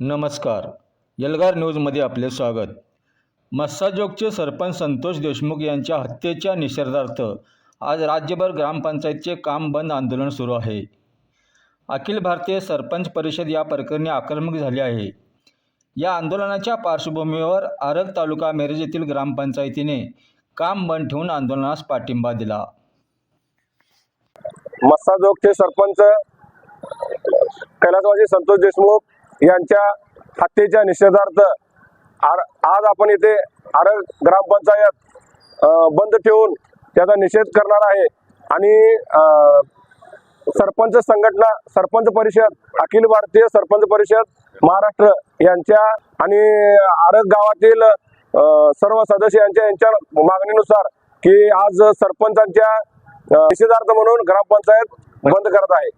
नमस्कार. यलगार न्यूजमध्ये आपले स्वागत. मस्साजोगचे सरपंच संतोष देशमुख यांच्या हत्येच्या निषेधार्थ आज राज्यभर ग्रामपंचायतचे काम बंद आंदोलन सुरू आहे. अखिल भारतीय सरपंच परिषद या प्रकरणी आक्रमक झाली आहे. या आंदोलनाच्या पार्श्वभूमीवर आरग तालुका मिरज येथील ग्रामपंचायतीने काम बंद ठेवून आंदोलनास पाठिंबा दिला. मस्साजोगचे सरपंच कैलासवासी संतोष देशमुख यांच्या हत्येच्या निषेधार्थ आर- आज आपण इथे आरग ग्रामपंचायत बंद ठेवून त्याचा निषेध करणार आहे. आणि सरपंच संघटना सरपंच परिषद अखिल भारतीय सरपंच परिषद महाराष्ट्र यांच्या आणि आरग गावातील सर्व सदस्य यांच्या यांच्या मागणीनुसार की आज सरपंचांच्या निषेधार्थ म्हणून ग्रामपंचायत बंद करत आहे.